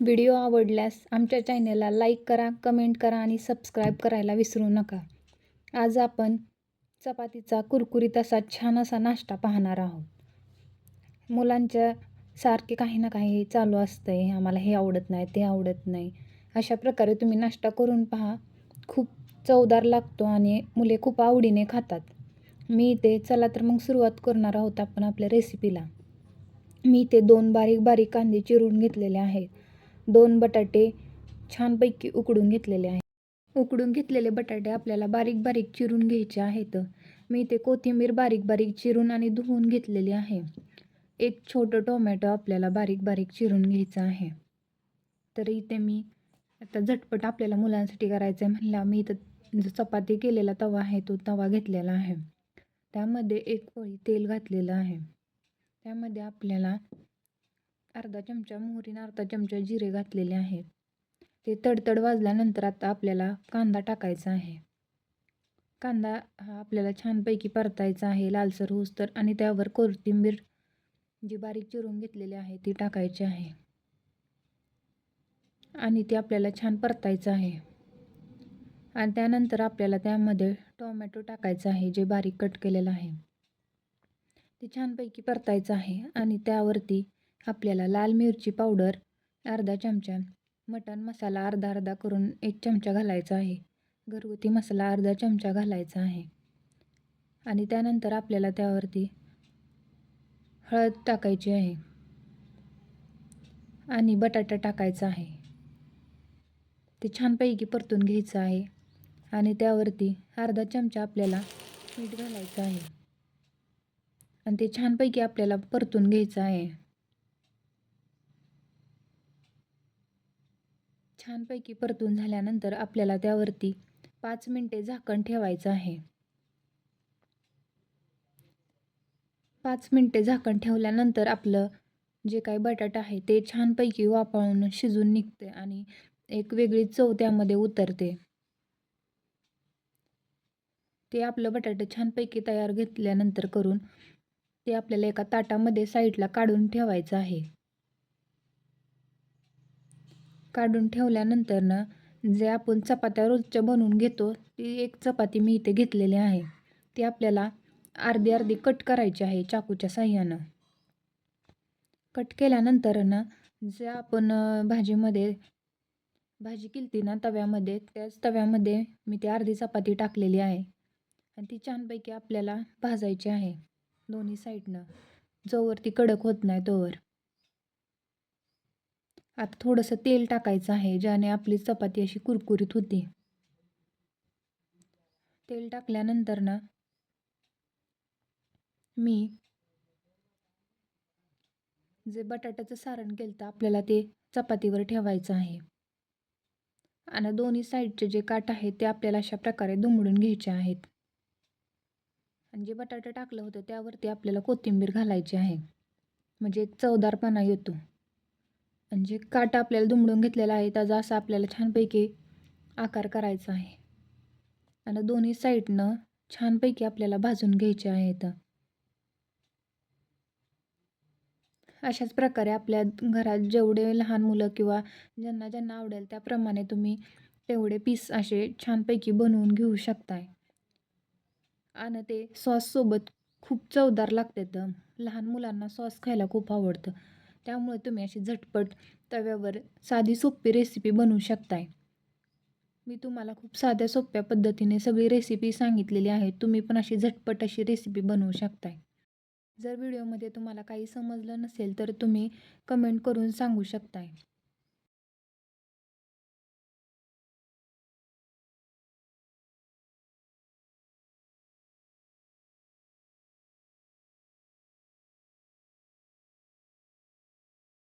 Video आवडल्यास आमच्या चॅनेलला लाईक करा कमेंट करा आणि सबस्क्राईब करायला विसरू नका. आज आपण चपातीचा कुरकुरीत असा छान असा नाश्ता पाहणार आहोत. मुलांच्या सारखे काही ना काही चालू असतं आहे आम्हाला हे आवडत नाही ते आवडत नाही. अशा प्रकारे तुम्ही नाश्ता करून पहा. खूप चवदार लागतो आणि मुले खूप आवडीने खातात. मी इथे चला तर मग सुरुवात करणार आहोत आपण आपल्या रेसिपीला मी इथे दोन बारीक बारीक कांदे चिरून घेतलेले आहेत. दोन बटाटे छानपैकी उकडून घेतलेले आहेत. उकडून घेतलेले बटाटे आपल्याला बारीक बारीक चिरून घ्यायचे आहेत. मी इथे कोथिंबीर बारीक बारीक चिरून आणि धुवून घेतलेली आहे. एक छोटं टोमॅटो आपल्याला बारीक बारीक चिरून घ्यायचं आहे. तर इथे मी आता झटपट आपल्याला मुलांसाठी करायचं आहे म्हणला मी इथं जो चपाती केलेला तवा आहे तो तवा घेतलेला आहे. त्यामध्ये एक पळी तेल घातलेलं आहे. त्यामध्ये आपल्याला अर्धा चमचा मोहरीनं अर्धा चमचा जिरे घातलेले आहेत. ते तडतड वाजल्यानंतर आता आपल्याला कांदा टाकायचा आहे. कांदा हा आपल्याला छानपैकी परतायचा आहे लालसर होस्तर आणि त्यावर कोथिंबीर जी बारीक चिरून घेतलेली आहे ती टाकायची आहे. आणि ती आपल्याला छान परतायचं आहे. आणि त्यानंतर आपल्याला त्यामध्ये टोमॅटो टाकायचं आहे जे बारीक कट केलेलं आहे. ते छानपैकी परतायचं आहे आणि त्यावरती आपल्याला लाल मिरची पावडर अर्धा चमचा मटण मसाला अर्धा अर्धा करून एक चमचा घालायचा आहे. घरगुती मसाला अर्धा चमचा घालायचा आहे. आणि त्यानंतर आपल्याला त्यावरती हळद टाकायची आहे. आणि बटाटा टाकायचा आहे. ते छानपैकी परतून घ्यायचं आहे. आणि त्यावरती अर्धा चमचा आपल्याला मीठ घालायचं आहे. आणि ते छानपैकी आपल्याला परतून घ्यायचं आहे. छानपैकी परतून झाल्यानंतर आपल्याला त्यावरती पाच मिनटे झाकण ठेवायचं आहे. पाच मिनटे झाकण ठेवल्यानंतर आपलं जे काही बटाटा आहे ते छानपैकी वाफळून शिजून निघते आणि एक वेगळी चव त्यामध्ये उतरते. ते आपलं बटाटे छानपैकी तयार घेतल्यानंतर करून ते आपल्याला एका ताटामध्ये साईडला काढून ठेवायचं आहे. काढून ठेवल्यानंतर ना जे आपण चपात्या रोजच्या बनवून घेतो ती एक चपाती मी इथे घेतलेली आहे. ती आपल्याला अर्धी अर्धी कट करायची आहे चाकूच्या साह्यानं. कट केल्यानंतर ना जे आपण भाजीमध्ये भाजी केली ना तव्यामध्ये त्याच तव्यामध्ये मी ती अर्धी चपाती टाकलेली आहे. आणि ती छानपैकी आपल्याला भाजायची आहे दोन्ही साईडनं. जोवर ती कडक होत नाही तोवर. आता थोडंसं तेल टाकायचं आहे ज्याने आपली चपाती अशी कुरकुरीत होती. तेल टाकल्यानंतर ना मी जे बटाट्याचं सारण केलं तर आपल्याला ते चपातीवर ठेवायचं आहे. आणि दोन्ही साईडचे जे काट आहेत ते आपल्याला अशा प्रकारे दुमडून घ्यायचे आहेत. आणि जे बटाटा टाकलं होतं त्यावरती आपल्याला कोथिंबीर घालायची आहे. म्हणजे एक चवदारपणा येतो. म्हणजे काटा आपल्याला दुमडून घेतलेला आहे त्याचा असा आपल्याला छानपैकी आकार करायचा आहे. आणि दोन्ही साईडनं छानपैकी आपल्याला भाजून घ्यायचे आहेत. अशाच प्रकारे आपल्या घरात जेवढे लहान मुलं किंवा ज्यांना ज्यांना आवडेल त्याप्रमाणे तुम्ही तेवढे पीस असे छानपैकी बनवून घेऊ शकताय. आणि ते सॉससोबत खूप चवदार लागते. तर लहान मुलांना सॉस खायला खूप आवडतं. त्यामुळे तुम्ही अशी झटपट तव्यावर साधी सोपी रेसिपी बनवू शकताय. मी तुम्हाला खूप साध्या सोप्या पद्धतीने सगळी रेसिपी सांगितलेली आहे. तुम्ही पण अशी झटपट अशी रेसिपी बनवू शकताय. जर व्हिडिओमध्ये तुम्हाला काही समजलं नसेल तर तुम्ही कमेंट करून सांगू शकताय.